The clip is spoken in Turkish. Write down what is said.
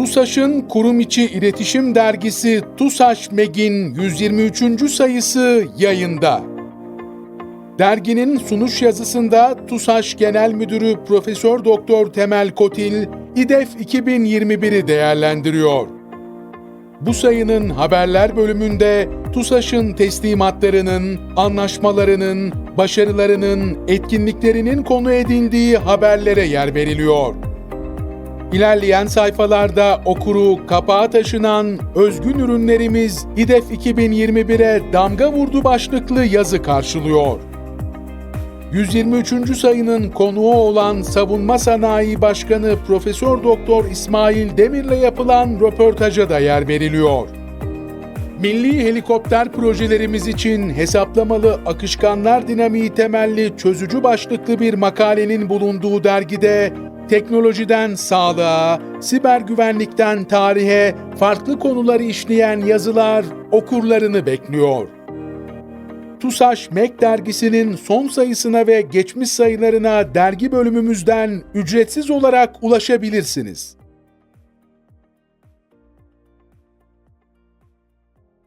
TUSAŞ'ın kurum içi iletişim dergisi TUSAŞ Meg'in 123. sayısı yayında. Derginin sunuş yazısında TUSAŞ Genel Müdürü Profesör Doktor Temel Kotil, İDEF 2021'i değerlendiriyor. Bu sayının haberler bölümünde TUSAŞ'ın teslimatlarının, anlaşmalarının, başarılarının, etkinliklerinin konu edildiği haberlere yer veriliyor. İlerleyen sayfalarda okuru kapağa taşınan özgün ürünlerimiz İDEF 2021'e damga vurdu başlıklı yazı karşılıyor. 123. sayının konuğu olan Savunma Sanayi Başkanı Profesör Doktor İsmail Demir'le yapılan röportaja da yer veriliyor. Milli helikopter projelerimiz için hesaplamalı akışkanlar dinamiği temelli çözücü başlıklı bir makalenin bulunduğu dergide teknolojiden sağlığa, siber güvenlikten tarihe farklı konuları işleyen yazılar okurlarını bekliyor. TUSAŞ MEK dergisinin son sayısına ve geçmiş sayılarına dergi bölümümüzden ücretsiz olarak ulaşabilirsiniz.